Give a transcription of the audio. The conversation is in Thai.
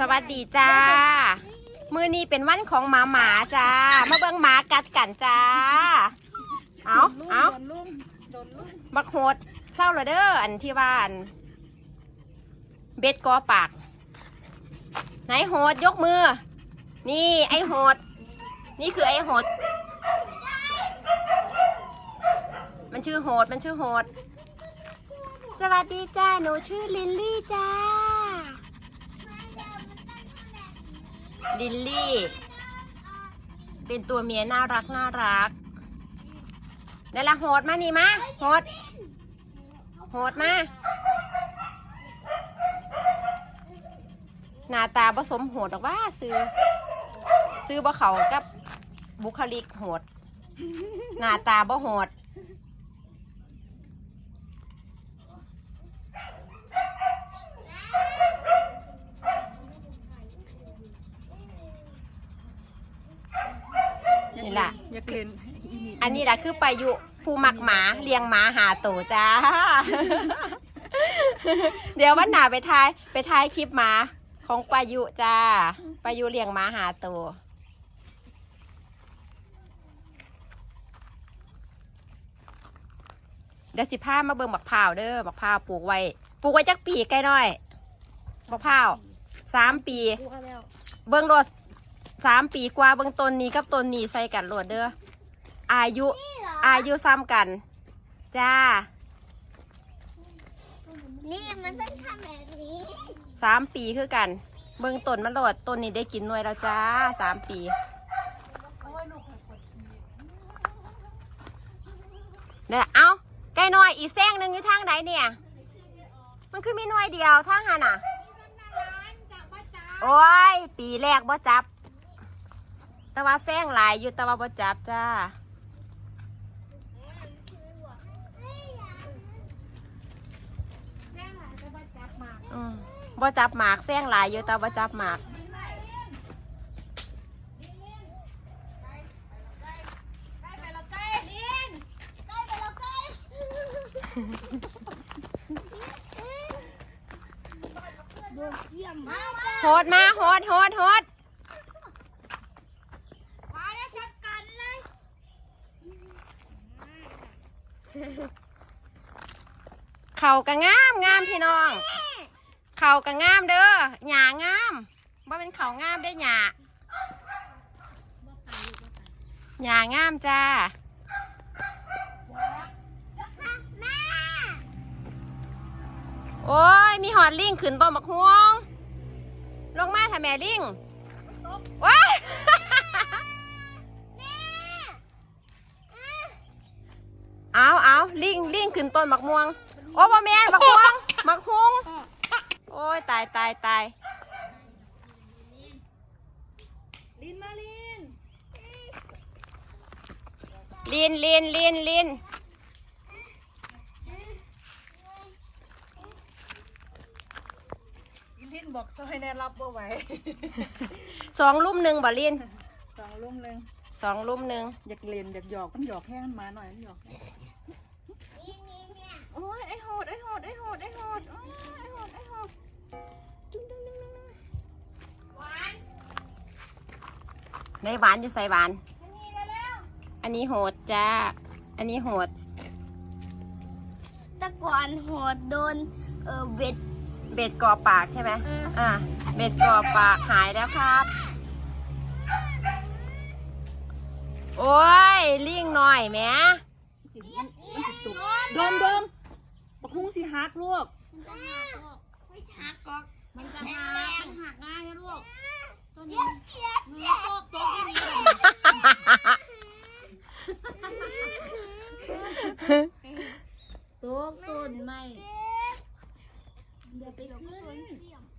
สวัสดีจ้า มือนี้เป็นวันของหมาหมาจ้า มาเบิ่งหมากัดกันจ้า เอาเอาโดนลุ่มโดนลุ่มบักโหดเศร้าเลยเด้ออันที่ว่าอันเบ็ดกอปาก ไหนโหดยกมือ นี่ไอโหด นี่คือไอโหด มันชื่อโหด มันชื่อโหด สวัสดีจ้า หนูชื่อลินลี่จ้า ลินลี่ เป็นตัวเมียน่ารักน่ารักนี่ละโหดมานี่มาโหดโหดมาหน้าตาผสมโหดหรอกว่าซื้อ ซื้อบ่เขากับบุคลิกโหด หน้าตาบ่โหด นี่ล่ะ อยากเล่นอีนี่อันนี้แหละคือปายุผู้มักหมาเลี้ยงหมาหาตัวจ้า เดี๋ยววันหนาไปทายไปทายคลิปหมาของปายุจ้าปายุเลี้ยงหมาหาตัวเดี๋ยวสิพามาเบิ่งบักพร้าวเด้อบักพร้าวปลูกไว้ปลูกไว้จักปีใกล้น้อยบักพร้าวสามปีกูเอาแล้ว เบิ้งรถ สามปีกว่าเบิ้งต้นนี้กับต้นนี้ใส่กันรถเด้ออายุอายุซ้ำกัน จ้า นี่มันต้องทำแบบนี้สามปีคือกัน เบิ้งต้นมันโหลดต้นนี้ได้กินหน่วยแล้วจ้าสามปีเนี่ยเอาใกล้หน่อยอีกแซงหนึ่งอยู่ทางไหนเนี่ย มันคือมีหน่วยเดียวทางหันอะ โอ้ย ปีแรกบ่จับ แต่ว่าแซงหลายอยู่แต่ว่าบ่จับจ้า อืมบ่จับหมากแซงหลายอยู่แต่บ่จับหมากเยี่ยมมากโหดมาโหดโหดโหด มาแล้วจัดกันเลย เข่ากะงามงามพี่น้อง เข่ากะงามเด้อหญ้างามบ่าเป็นเข่างามได้หญ้าหญ้างามจ้าโอ้ย มีหอดลิงขึ้นต้นบักฮวง ลงมาถ่าแม่ลิงว้ายเอาเอา ลิงลิงขึ้นต้นบักม่วง โอ้บ่แม่นบักม่วงบักฮวงโอ้ยตายตายตายลินมาลินลินลินลินลินอีลินบอกซอยแน่รับบ่ไหวสองลุ่มหนึ่งบ่ลินสองลุ่มหนึ่งสองลุ่มหนึ่งอยากเล่นอยากหยอกมันหยอกแค่มันมาหน่อยมันหยอก ในหวานจะใส่หวาน อันนี้โหดจ้า อันนี้โหดแตะก่อนโหดโดนเออเบ็ด เบ็ดกรอบปากใช่ไหมเอออ่า เบ็ดกรอบปากหายแล้วครับ โอ้ยลิงหน่อยแหม่จิมันมันจิตุกดมดมบักฮุ้งสิฮักลูกไม่หักหรอกมันจะหักมันหักง่ายนะลูกตัวนี้ เนื้อโตกโตกอีนี่ ตัวต้นไม้เดี๋ยวไปขึ้น